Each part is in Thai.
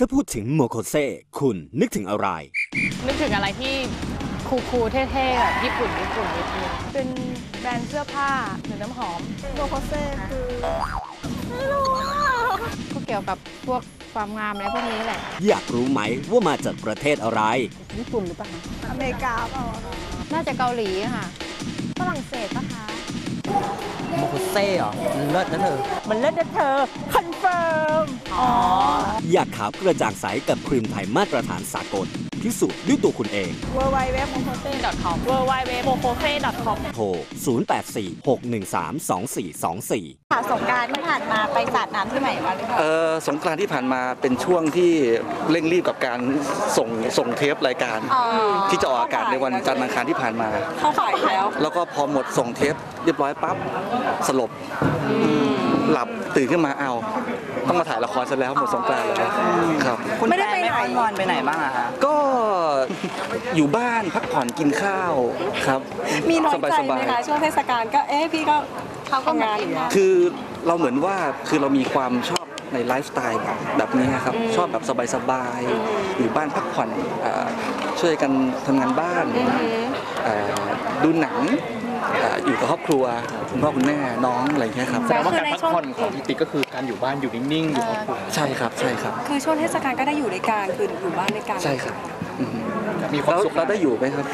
ถ้าพูดถึงโมโคเซคุณนึกถึงอะไร นึกถึงอะไรที่คูลๆเท่ๆแบบญี่ปุ่นญี่ปุ่นนิดนึงเป็นแบรนด์เสื้อผ้าหรือน้ำหอมโมโคเซ่คือไม่รู้อะก็เกี่ยวกับพวกความงามอะไรพวกนี้แหละ อยากรู้ไหมว่ามาจากประเทศอะไร ญี่ปุ่นหรือเปล่าอเมริกาเปล่าอะคะน่าจะเกาหลีอะค่ะ ฝรั่งเศสปะคะ โมโคเซ่เหรอมันเลิศนะเธอ มันเล่นนะเธอ คอนเฟิร์มอ๋ออยาก ขาวกระจ่างใสกับครีมไทยมาตรฐานสากลพิสูจน์ด้วยตัวคุณเองเวอร์ไวเว็บโมโคเซ่ .com w w w m o k o s e c o m โทร 0846132424 ค่ะสงกรารที่ผ่านมาไปสาดน้ำที่ไหนมาหรือเปล่าเออสงกรานต์ที่ผ่านมาเป็นช่วงที่เร่งรีบกับการส่งส่งเทปรายการอ๋อที่จะออกอากาศในวันจันทร์อังคารที่ผ่านมาเข้าขายแล้ว แล้วก็พอหมดส่งเทปเรียบร้อยปั๊บสลบหลับตื่นขึ้นมาเอา ต้องมาถ่ายละครซะแล้วหมดสงกรานต์แล้วครับ คุณไม่ได้แฟนไปไหนไม่ค่อยงอนไปไหนบ้างอะคะ ก็อยู่บ้านพักผ่อนกินข้าวครับมีน้อยสบายใจสไหบามยคะช่วงเทศกาลก็เอ๊ะพี่ก็เขาก็ทำงานมาอยู่นะคือเราเหมือนว่าคือเรามีความชอบในไลฟ์สไตล์แบบแบบนี้ครับ ชอบแบบสบายๆอยู่บ้านพักผ่อนเอ่อช่วยกันทำงานบ้านเอ่อดูหนังเอ่ออยู่กับครอบครัวคุณพ่อคุณแม่น้องอะไรอย่างเงี้ยครับแสดงว่าการพักผ่อนของพี่ติ๊กก็คือการอยู่บ้านอยู่นิ่งๆอยู่ครอบครัวใช่ครับใช่ครับ คือช่วงเทศกาลก็ได้อยู่ด้วยกันคืออยู่บ้านด้วยกันใช่ครับอืมมีความแล้วสุขเราได้อยู่ไหมครับ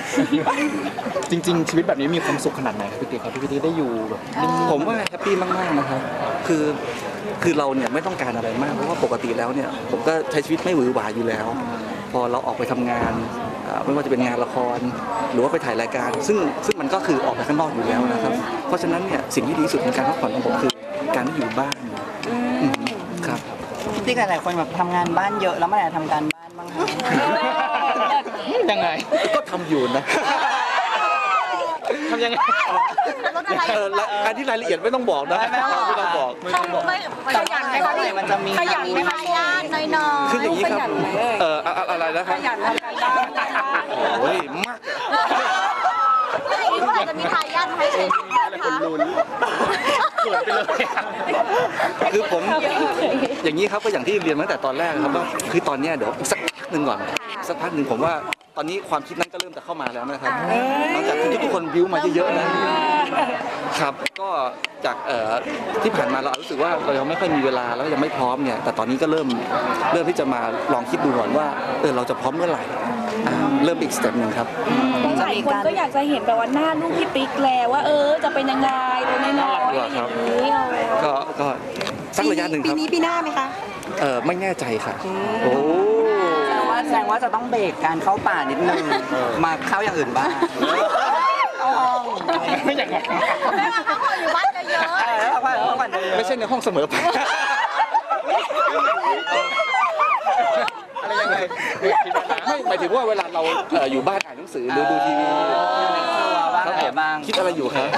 จริง ๆ ชีวิตแบบนี้มีความสุขขนาดไหนครับพี่ติ๊กครับพี่ติ๊กได้อยู่แบบนิ่งๆผมว่าแฮปปี้มากๆนะครับคือคือเราเนี่ยไม่ต้องการอะไรมากเพราะว่าปกติแล้วเนี่ยผมก็ใช้ชีวิตไม่หวือหวาอยู่แล้ว พอเราออกไปทำงานอ่า ไม่ว่าจะเป็นงานละคร หรือว่าไปถ่ายรายการ ซึ่งซึ่งมันก็คือออกไปข้างนอกอยู่แล้วนะครับ เพราะฉะนั้นเนี่ยสิ่งที่ดีที่สุดในการพักผ่อนของผมคือการที่อยู่บ้านอืมครับ ที่หลายๆคนแบบทำงานบ้านเยอะแล้วเมื่อไหร่ทำการบ้านบ้างคะ ยังไง ก็ทำอยู่นะ ทำยังไงเออและอันที่รายละเอียดไม่ต้องบอกนะไม่ต้องบอกไม่ต้องบอกขยันไหมคะพี่มันจะมีขยันไหมคะญาติน้อยๆคืออย่างนี้ครับ เอออะอะอะไรนะครับขยันทำการบ้านโอ้ยมากแล้วอย่างนี้เมื่อไหร่จะมีทายาทมาให้เช็คคะลุ้นเกิดไปเลยอะคือผมอย่างนี้ครับก็อย่างที่เรียนมาตั้งแต่ตอนแรกครับว่าคือตอนเนี้ยเดี๋ยวอีกสักพักหนึ่งก่อนสักพักหนึ่งผมว่าตอนนี้ความคิดนั้นก็เริ่ม จะเข้ามาแล้วนะครับหลังจากที่ทุกๆคนบิวมาเยอะๆนะครับก็จากเอ่อที่ผ่านมาเรารู้สึกว่าเรายังไม่ค่อยมีเวลาแล้วยังไม่พร้อมเนี่ยแต่ตอนนี้ก็เริ่มเริ่มที่จะมาลองคิดดูก่อนว่าเออเราจะพร้อมเมื่อไหร่อ่าเริ่มอีกสเต็ปหนึ่งครับหลายคนก็อยากจะเห็นแบบว่าหน้าลูกพี่ติ๊กแล้วว่าเออจะเป็นยังไงตัวน้อยๆอะไรอย่างนี้เอาก็ก็สักระยะหนึ่งคปีรับนี้ปีหน้าไหมคะเออไม่แน่ใจค่ะโอ้ แสดงว่าแสดงว่าจะต้องเบรกการเข้าป่านิดนึง มาเข้าอย่างอื่นบ้างเข้าห้องไม่อย่างนั้นไม่ว่าเขาอยู่บ้านเยอะเออแล้วพักผ่อนพักผ่อนเยอะไม่ใช่ในห้องเสมอไปอะไรยังไงคิดว่านะไม่หมายถึงว่าเวลาเราเอ่ออยู่บ้านอ่านหนังสือหรือดูทีวีบ้างครับไหนผมบ้างคิดอะไรอยู่ครับ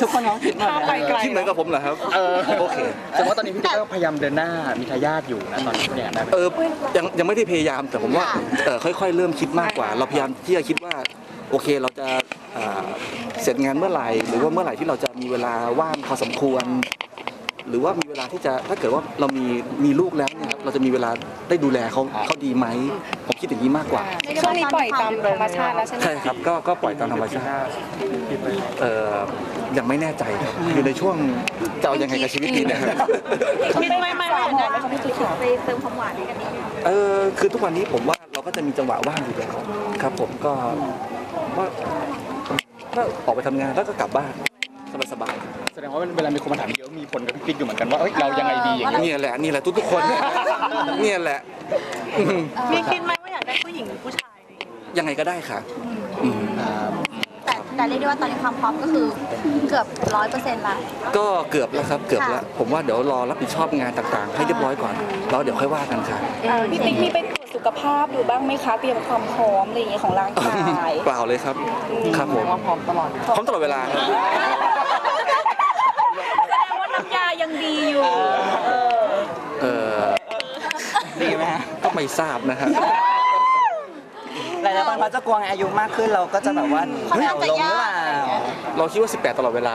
ทุกคนน้องคิดหมดเลยคิดเหมือนกับผมเหรอครับ เออโอเคแสดงว่าตอนนี้พี่ติ๊กก็พยายามเดินหน้ามีทายาทอยู่นะตอนนี้เนี่ยนะเออยังยังไม่ได้พยายามแต่ผมว่าเออค่อยๆ เริ่มคิดมากกว่า เราพยายามที่จะคิดว่า โอเคเราจะเอ่อเสร็จงานเมื่อไหร่ หรือว่าเมื่อไหร่ที่เราจะมีเวลาว่างพอสมควร หรือว่ามีเวลาที่จะถ้าเกิดว่าเรามีมีลูกแล้วเนี่ยเราจะมีเวลาได้ดูแลเขาเขาดีไหมผมคิดอย่างนี้มากกว่า ช่วงนี้ปล่อยตามธรรมชาติแล้วใช่ไหมใช่ครับก็ก็ปล่อยตามธรรมชาติเอ่อ ยังไม่แน่ใจครับอยู่ในช่วงจะเอายังไงกับชีวิตดีเนะครับคิดไม่ไม่ไม่ไม่ไม่พี่ติ๊กค่ะไปเติมความหวานให้กันนิดนึงเออคือทุกวันนี้ผมว่าเราก็จะมีจังหวะว่างอยู่แล้วครับ ผมก็ก็ก็ออกไปทำงานแล้วก็กลับบ้านสบายแสดงว่าเวลามีคนมาถามเยอะมีผลกับพี่ติ๊กอยู่เหมือนกันว่าเอ้ยเรายังไงดีอย่างๆเงี้ยเนี่ยแหละนี่แหละทุกๆคนเนี่ยแหละอืมมีคิดไหมว่าอยากได้ผู้หญิงหรือผู้ชายยังไงก็ได้ค่ะอืม แต่แต่เรียกได้ว่าตอนนี้ความพร้อมก็คือเกือบร้อยเปอร์เซ็นต์ละ ก็เกือบแล้วครับเกือบแล้วค่ะผมว่าเดี๋ยวรอรับผิดชอบงานต่างๆ ให้เรียบร้อยก่อนแล้วเดี๋ยวค่อยว่ากันค่ะพี่ติ๊กมีไปตรวจสุขภาพดูบ้างไหมคะเตรียมความพร้อมอะไรอย่างเงี้ยของร่างกายเปล่าเลยครับครับผมว่าพร้อมตลอดพร้อมตลอดเวลาครับแสดงว่าน้ำยายังดีอยู่เออดีไหมฮะก็ไม่ทราบนะฮะ หลายๆคนเขาจะกลัวไงอายุมากขึ้นเราก็จะแบบว่าแผ่วลงหรือเปล่า เราคิดว่า 18 ตลอดเวลา